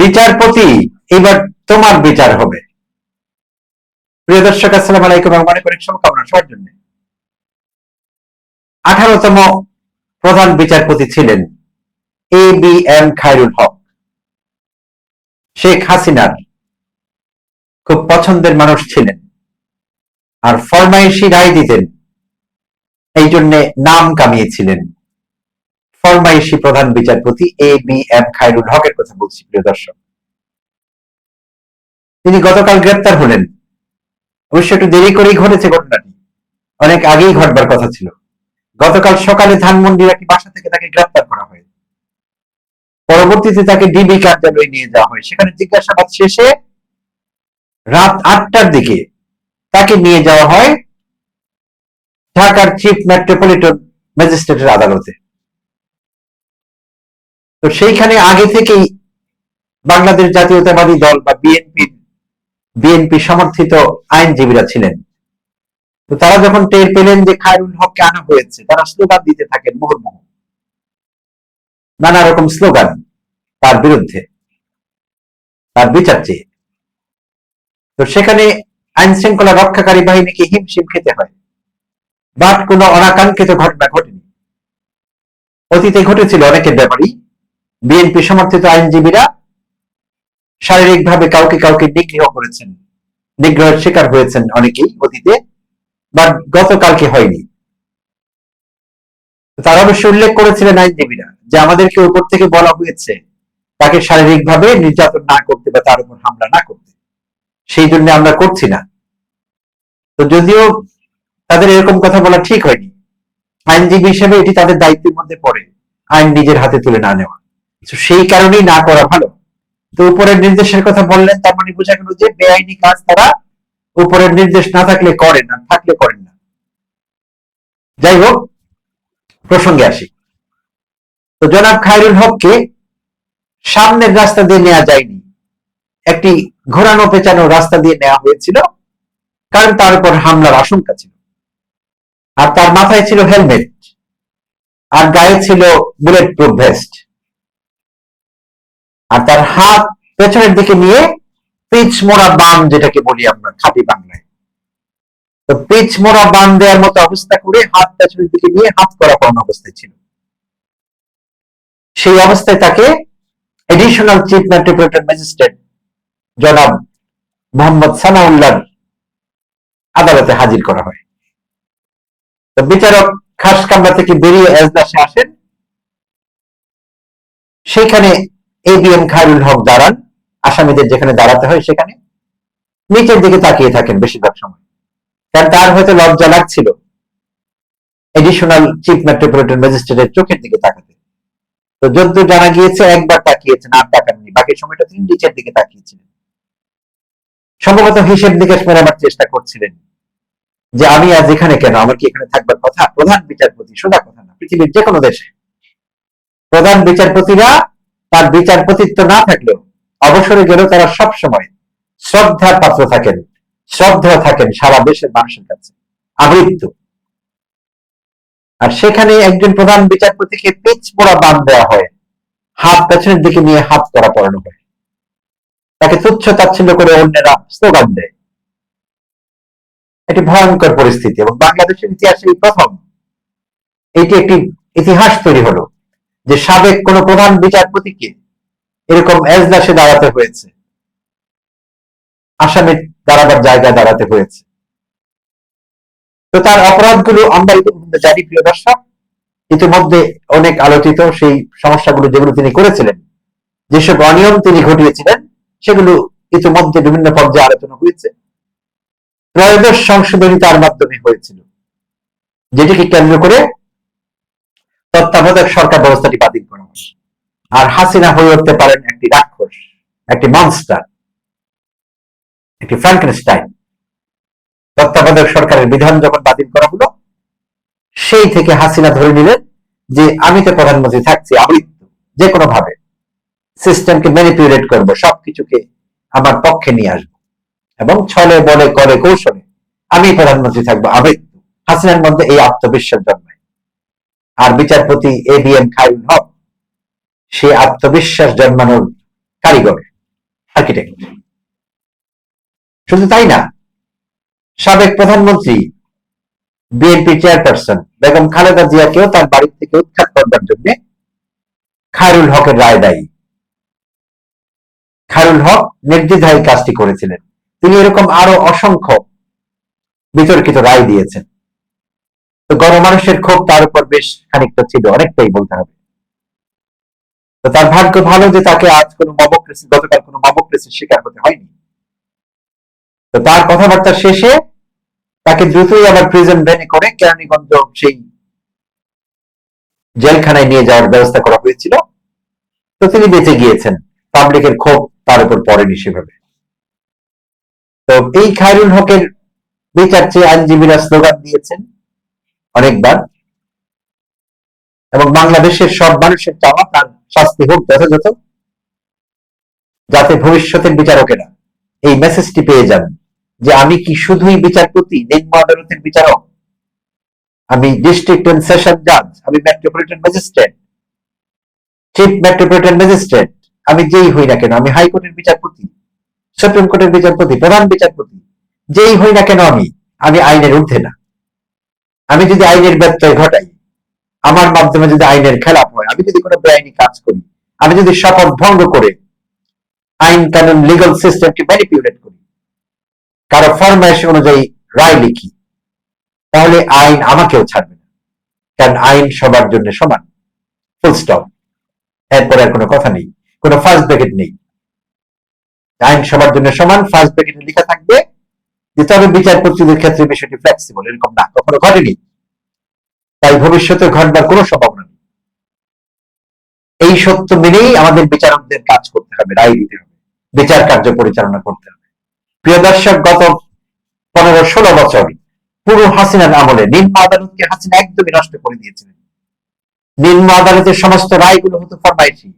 বিচারপতি, এবার তোমার বিচার হবে। প্রিয় দর্শক, আসসালাম আলাইকুম অনেক অনেক শুভকামনা সবার জন্য। আঠারোতম প্রধান বিচারপতি ছিলেন A B M Khairul Haque. Sheikh হাসিনার খুব পছন্দের মানুষ ছিলেন আর ফরমাইশি রায় দিতেন, এই জন্যে নাম কামিয়েছিলেন। ফরমাইশি প্রধান বিচারপতি এ বি এম খায়রুল হকের কথা বলছি, প্রিয় দর্শক। তিনি গতকাল গ্রেপ্তার হলেন। অবশ্য একটু দেরি করেই ঘটেছে ঘটনাটি। অনেক আগেই ঘটবার কথা ছিল। গতকাল সকালে ধানমন্ডির একটি বাসা থেকে তাকে গ্রেপ্তার করা হয়। পরবর্তীতে তাকে ডিবি কার্যালয়ে নিয়ে যাওয়া হয়। সেখানে জিজ্ঞাসাবাদ শেষে রাত আটটার দিকে তাকে নিয়ে যাওয়া হয় ঢাকার চিফ মেট্রোপলিটন ম্যাজিস্ট্রেটের আদালতে। তো সেইখানে আগে থেকেই বাংলাদেশ জাতীয়তাবাদী দল বা বিএনপি বিএনপি সমর্থিত আইনজীবীরা ছিলেন। তো তারা যখন টের পেলেন যে খায়রুল হককে আনা হয়েছে, তারা স্লোগান দিতে থাকেন মুহুর্মুহু নানা রকম স্লোগান তার বিরুদ্ধে, তার বিচার চেয়ে। তো সেখানে আইন শৃঙ্খলা রক্ষাকারী বাহিনীকে হিমশিম খেতে হয়। বাট কোনো অনাকাঙ্ক্ষিত ঘটনা ঘটেনি। অতীতে ঘটেছিল অনেকের ব্যাপারই বিএনপি সমর্থিত আইনজীবীরা শারীরিকভাবে কাউকে কাউকে নিগ্রহ করেছেন। নিগ্রহের শিকার হয়েছেন অনেকেই অতীতে, বাট গতকালকে হয়নি। তারা অবশ্য উল্লেখ করেছিলেন আইনজীবীরা যে আমাদেরকে উপর থেকে বলা হয়েছে, তাকে শারীরিকভাবে নির্যাতন না করতে বা তার উপর হামলা না করতে। সেই জন্য আমরা করছি না। তো যদিও তাদের এরকম কথা বলা ঠিক হয়নি, আইনজীবী হিসেবে এটি তাদের দায়িত্বের মধ্যে পড়ে, আইন নিজের হাতে তুলে না নেওয়া। সেই কারণেই না করা ভালো। তো উপরের নির্দেশের কথা বললেন, তার মানে বোঝা গেল যে বেআইনি কাজ তারা উপরের নির্দেশ না থাকলে করেন না, থাকলে করেন না। যাই হোক, প্রসঙ্গে আসি। তো জনাব খায়রুল হককে সামনের রাস্তা দিয়ে নেওয়া যায়নি। একটি ঘোরানো পেঁচানো রাস্তা দিয়ে নেওয়া হয়েছিল, কারণ তার উপর হামলার আশঙ্কা ছিল। আর তার মাথায় ছিল হেলমেট, আর গায়ে ছিল বুলেট প্রুফ ভেস্ট। আর তার হাত পেছনের দিকে নিয়ে পিচ মোড়া বান যেটাকে বলি আমরা খাঁটি বাংলায়। তো পিচ মোড়া বান দেওয়ার মতো অবস্থা করে হাত পেছনের দিকে নিয়ে হাত করা পাওয়ানো অবস্থায় ছিল সেই অবস্থায় তাকে এডিশনাল চিফ মেট্রোপলিটন ম্যাজিস্ট্রেট জনাব মোহাম্মদ সানাউল্লাহ আদালতে হাজির করা হয়। তো বিচারক খাস কামরা থেকে বেরিয়ে এজলাসে আসেন। সেখানে এবিএম খায়রুল হক দাঁড়ান, আসামিদের যেখানে দাঁড়াতে হয় সেখানে। নিচের দিকে তাকিয়ে থাকেন বেশিরভাগ সময়। কারণ তার হয়তো লজ্জা লাগছিল। এডিশনাল চিফ মেট্রোপলিটন ম্যাজিস্ট্রেটের চোখের দিকে তাকাতে। তো যদ্দ জানা গিয়েছে, একবার তাকিয়েছেন, আর তাকাননি। বাকি সময়টা তিনি নিচের দিকে তাকিয়েছিলেন। সম্ভবত হিসেব নিকেশ মেরাবার চেষ্টা করছিলেন যে আমি আজ এখানে কেন? আমার কি এখানে থাকবার কথা? প্রধান বিচারপতি, সোজা কথা না, পৃথিবীর যে কোনো দেশে। প্রধান বিচারপতিরা তার বিচারপতিত্ব না থাকলেও অবসরে গেলেও তারা সব সময় শ্রদ্ধার পাত্র থাকেন শ্রদ্ধা থাকেন সারা দেশের মানুষের কাছে, আবৃত্ত। আর সেখানে একজন প্রধান বিচারপতিকে পিচ পোড়া বান দেওয়া হয়, হাত পেছনের দিকে নিয়ে হাত করা পড়ানো হয়। তাকে তুচ্ছ তাচ্ছিল্য করে অন্যেরা স্লোগান দেয়। এটি ভয়ঙ্কর পরিস্থিতি এবং বাংলাদেশের ইতিহাসে প্রথম। এটি একটি ইতিহাস তৈরি হলো। যে সাবেক কোন প্রধান বিচারপতিকে এরকম এজলাসে দাঁড়াতে হয়েছে। আসামের দাঁড়াবার জায়গায় দাঁড়াতে হয়েছে। তো তার অপরাধগুলো আমরা ইতিমধ্যে জানি, প্রিয় দর্শক। ইতিমধ্যে অনেক আলোচিত সেই সমস্যাগুলো যেগুলো তিনি করেছিলেন। যেসব অনিয়ম তিনি ঘটিয়েছিলেন, সেগুলো ইতিমধ্যে বিভিন্ন পর্যায়ে আলোচনা হয়েছে। ত্রয়োদশ সংশোধনী তার মাধ্যমে হয়েছিল। যেটিকে কেন্দ্র করে তত্ত্বাবধায়ক সরকার ব্যবস্থাটি বাতিল করা হয় আর হাসিনা হয়ে উঠতে পারেন একটি রাক্ষস, একটি মনস্টার একটি ফ্রাঙ্কেনস্টাইন তত্ত্বাবধায়ক সরকারের বিধান যখন বাতিল করা হলো, সেই থেকে হাসিনা ধরে নিলেন যে আমি তো প্রধানমন্ত্রী থাকছি আমৃত্যু যে কোনো ভাবে সিস্টেমকে ম্যানিপুলেট করব, সবকিছুকে আমার পক্ষে নিয়ে আসব। এবং ছলে বলে, করে কৌশলে আমি প্রধানমন্ত্রী থাকব আমৃত্যু হাসিনার মধ্যে এই আত্মবিশ্বাস জন্মায়। আর বিচারপতি A B M Khairul Haque, সে আত্মবিশ্বাস জন্মানোর কারিগর আর্কিটেক্ট শুধু তাই না, সাবেক প্রধানমন্ত্রী, বিএনপি চেয়ারপারসন বেগম খালেদা জিয়াকেও তার বাড়ি থেকে উৎখাত করবার জন্য খায়রুল হকের রায় দায়ী। খায়রুল হক নির্দ্বিধায় কাজটি করেছিলেন। তিনি এরকম আরও অসংখ্য বিতর্কিত রায় দিয়েছেন। তো গণমানুষের ক্ষোভ তার উপর বেশ খানিকটা ছিল, অনেকটাই বলতে হবে। তো তার ভাগ্য ভালো যে তাকে আজ কোনো মবক্রেসি গতকাল কোনো মবক্রেসির শিকার হতে হয়নি। তো তার কথাবার্তা শেষে তাকে দ্রুতই আবার প্রিজন ভ্যানে করে কেরানীগঞ্জ সেই জেলখানায় নিয়ে যাওয়ার ব্যবস্থা করা হয়েছিল। তো তিনি বেঁচে গিয়েছেন। পাবলিকের ক্ষোভ তার উপর পড়েনি সেভাবে। তো এই খায়রুল হকের বিচার চেয়ে আইনজীবীরা স্লোগান দিয়েছেন অনেকবার। এবং বাংলাদেশের সব মানুষের চাওয়া, তার শাস্তি হোক যথাযথ, যাতে ভবিষ্যতের বিচারকেরা এই মেসেজটি পেয়ে যান, যে আমি কি শুধুই বিচারপতি, নিম্ন আদালতের বিচারক? আমি ডিস্ট্রিক্ট এন্ড সেশন জাজ আমি metropolitan magistrate chief metropolitan magistrate আমি যেই হই না কেন, আমি হাইকোর্টের বিচারপতি সুপ্রিম কোর্টের বিচারপতি, প্রধান বিচারপতি, যেই হই না কেন আমি আমি আইনের ঊর্ধ্বে না। আমি যদি আইনের ব্যত্যয় ঘটাই, আমার মাধ্যমে যদি আইনের খেলাপ হয়, আমি যদি কোনো বেআইনি কাজ করি, আমি যদি শপথ ভঙ্গ করে আইন কানুন লিগাল সিস্টেমকে ম্যানিপুলেট করি, কারও ফরমাইশ অনুযায়ী রায় লিখি, তাহলে আইন আমাকেও ছাড়বে না। কারণ আইন সবার জন্য সমান। ফুল স্টপ এরপরে আর কোনো কথা নেই। কোনো ফার্স্ট ব্র্যাকেট নেই। আইন সবার জন্য সমান ফার্স্ট ব্র্যাকেটে লেখা থাকবে যে তবে বিচারপতিদের ক্ষেত্রে বিষয়টি ফ্লেক্সিবল এরকম না, কখনো ঘটেনি। তাই ভবিষ্যতে ঘটবার কোনো সম্ভাবনা নেই। এই সত্য মেনেই আমাদের বিচারকদের কাজ করতে হবে, রায় দিতে হবে, বিচার কার্য পরিচালনা করতে হবে। প্রিয় দর্শক, গত পনেরো ষোলো বছর পুরো হাসিনার আমলে নিম্ন আদালতকে হাসিনা একদমই নষ্ট করে দিয়েছিলেন। নিম্ন আদালতের সমস্ত রায়গুলো হতো ফরমাইশি।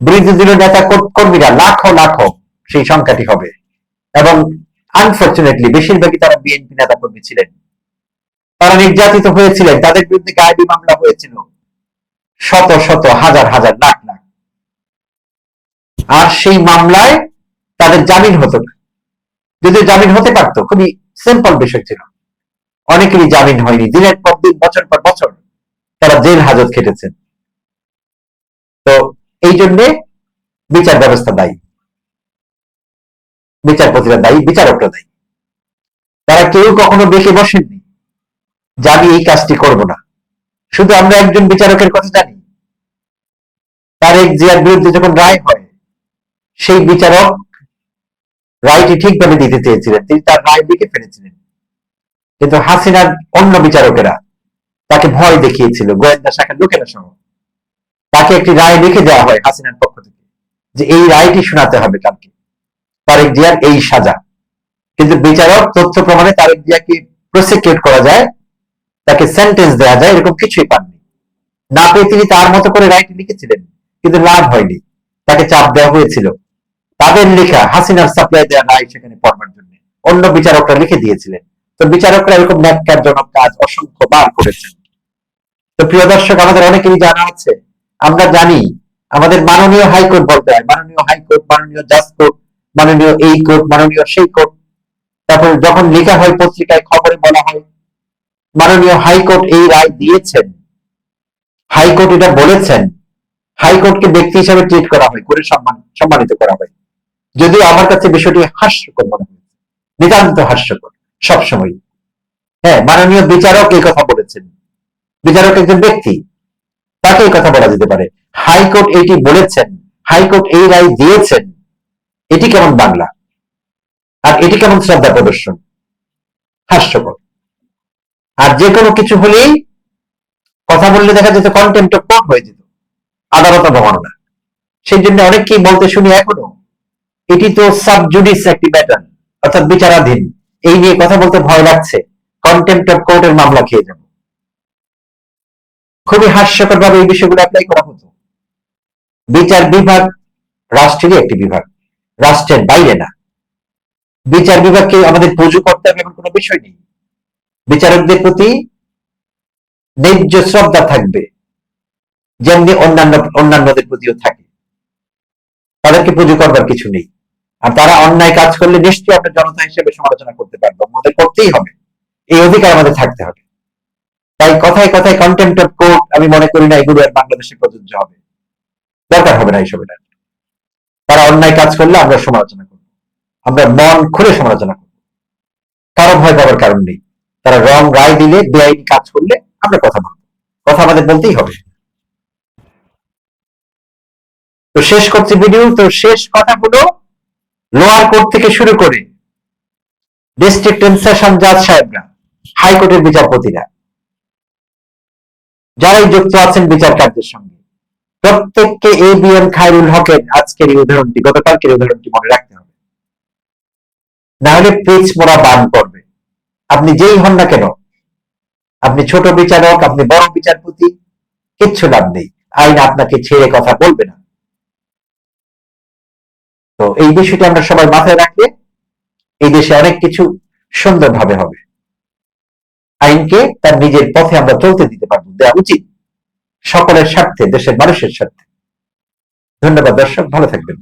বিরোধী দলীয় নেতা কর্মীরা লাখো লাখো সেই সংখ্যাটি হবে। এবং আনফর্চুনেটলি বেশিরভাগই তারা বিএনপি নেতা কর্মী ছিলেন। তারা নির্যাতিত হয়েছিলেন। তাদের বিরুদ্ধে গায়েবী মামলা হয়েছিল। শত শত, হাজার হাজার, লাখ লাখ। আর সেই মামলায় তাদের জামিন হতো যদি জামিন হতে পারতো, খুবই সিম্পল বিষয় ছিল। অনেকেরই জামিন হয়নি। দিনের পর দিন, বছর পর বছর তারা জেল হাজত খেটেছেন। তো এই জন্যে বিচার ব্যবস্থা দায়ী। বিচারপতিরা দায়ী, বিচারকরা দায়ী। তারা কেউ কখনো বেঁকে বসেননি। যে আমি এই কাজটি করব না। শুধু আমরা একজন বিচারকের কথা জানি। তারেক জিয়ার বিরুদ্ধে যখন রায় হয়, সেই বিচারক রায়টি ঠিকভাবে দিতে চেয়েছিলেন। তিনি তার রায় লিখে ফেলেছিলেন। কিন্তু হাসিনার অন্য বিচারকেরা তাকে ভয় দেখিয়েছিল, গোয়েন্দা শাখার লোকেরা সহ তাকে একটি রায় লিখে দেওয়া হয় হাসিনার পক্ষ থেকে যে এই রায়টি শোনাতে হবে কালকে। তারেক জিয়ার এই সাজা। কিন্তু বিচারক তথ্য প্রমাণে তারেক জিয়াকে প্রসিকিউট করা যায়, তাকে সেন্টেন্স দেওয়া যায়, এরকম কিছুই পাননি। না পেয়ে তিনি তার মতো করে রায়টি লিখেছিলেন, কিন্তু লাভ হয়নি। তাকে চাপ দেওয়া হয়েছিল। তাদের লেখা হাসিনার সাপ্লাই দেওয়া রায় সেখানে পড়বার জন্য। অন্য বিচারকরা লিখে দিয়েছিলেন। তো বিচারকরা এরকম ন্যাক্কারজনক কাজ অসংখ্য বার করেছেন। তো প্রিয় দর্শক, আমাদের অনেকেরই জানা আছে। আমরা জানি, আমাদের মাননীয় হাইকোর্ট বলতে হয়, মাননীয় হাইকোর্ট, মাননীয় জাজ কোর্ট মাননীয় এই কোর্ট, মাননীয় সেই কোর্ট। তারপর যখন লেখা হয় পত্রিকায় খবরে বলা হয়, মাননীয় হাইকোর্ট এই রায় দিয়েছেন। হাইকোর্ট এটা বলেছেন। হাইকোর্টকে ব্যক্তি হিসাবে ট্রিট করা হয়, করে সম্মান সম্মানিত করা হয়। যদিও আমার কাছে বিষয়টি হাস্যকর মনে হয়েছে। নিতান্ত হাস্যকর, সবসময়। হ্যাঁ মাননীয় বিচারক এই কথা বলেছেন। বিচারক একজন ব্যক্তি। তাকে এই কথা বলা যেতে পারে। হাইকোর্ট এটি বলেছেন। হাইকোর্ট এই রায় দিয়েছেন। এটি কেমন বাংলা? আর এটি কেমন শ্রদ্ধা প্রদর্শন? হাস্যকর। আর যে কোনো কিছু হলেই কথা বললে দেখা যেত কন্টেম্প অফ কোর্ট হয়ে যেত। আদালত অবমাননা সেই জন্য অনেককেই বলতে শুনি এখনও, এটি তো সাব জুডিস একটি ব্যাটার্ন অর্থাৎ বিচারাধীন। এই নিয়ে কথা বলতে ভয় লাগছে। কন্টেম্প অফ কোর্টের মামলা খেয়ে যাব। খুবই হাস্যকর ভাবে এই বিষয়গুলো অ্যাপ্লাই করা হতো। বিচার বিভাগ, রাষ্ট্রেরই একটি বিভাগ। রাষ্ট্রের বাইরে না। বিচার বিভাগকে আমাদের পুজো করতে হবে এমন কোনো বিষয় নেই। বিচারকদের প্রতি ন্যায্য শ্রদ্ধা থাকবে, যেমনি অন্যান্য, অন্যান্যদের প্রতিও থাকে। তাদেরকে পুজো করবার কিছু নেই। আর তারা অন্যায় কাজ করলে নিশ্চয়ই আমরা জনতা হিসেবে সমালোচনা করতে পারব, আমাদের করতেই হবে। এই অধিকার আমাদের থাকতে হবে। তাই কথায় কথায় কন্টেম্প কোর্ট আমি মনে করি না এগুলো আর বাংলাদেশে প্রযোজ্য হবে। দরকার হবে না এইসব এটা। তারা অন্যায় কাজ করলে আমরা সমালোচনা করব। আমরা মন খুলে সমালোচনা করব। কারও ভয় পাওয়ার কারণ নেই। তারা রং, রায় দিলে, বেআইনি কাজ করলে আমরা কথা বলব। কথা আমাদের বলতেই হবে। তো শেষ করছি ভিডিও তো শেষ কথা হলো লোয়ার কোর্ট থেকে শুরু করে ডিস্ট্রিক্ট এন্ড সেশন জাজ সাহেবরা হাইকোর্টের বিচারপতিরা, যারাই যুক্ত আছেন বিচার কার্যের সঙ্গে। প্রত্যেককে এ বি এম খায়রুল হকের আজকের এই উদাহরণটি, গতকালকের উদাহরণটি মনে রাখতে হবে। না হলে পিচ মোড়া বান করবে। আপনি যেই হন না কেন, আপনি ছোট বিচারক, আপনি বড় বিচারপতি, কিচ্ছু লাভ নেই। আইন আপনাকে ছেড়ে কথা বলবে না। তো এই বিষয়টি আমরা সবাই মাথায় রাখলে এই দেশে অনেক কিছু সুন্দরভাবে হবে। আইনকে তার নিজের পথে আমরা চলতে দিতে পারব, দেওয়া উচিত। সকলের স্বার্থে দেশের মানুষের স্বার্থে। ধন্যবাদ দর্শক ভালো থাকবেন।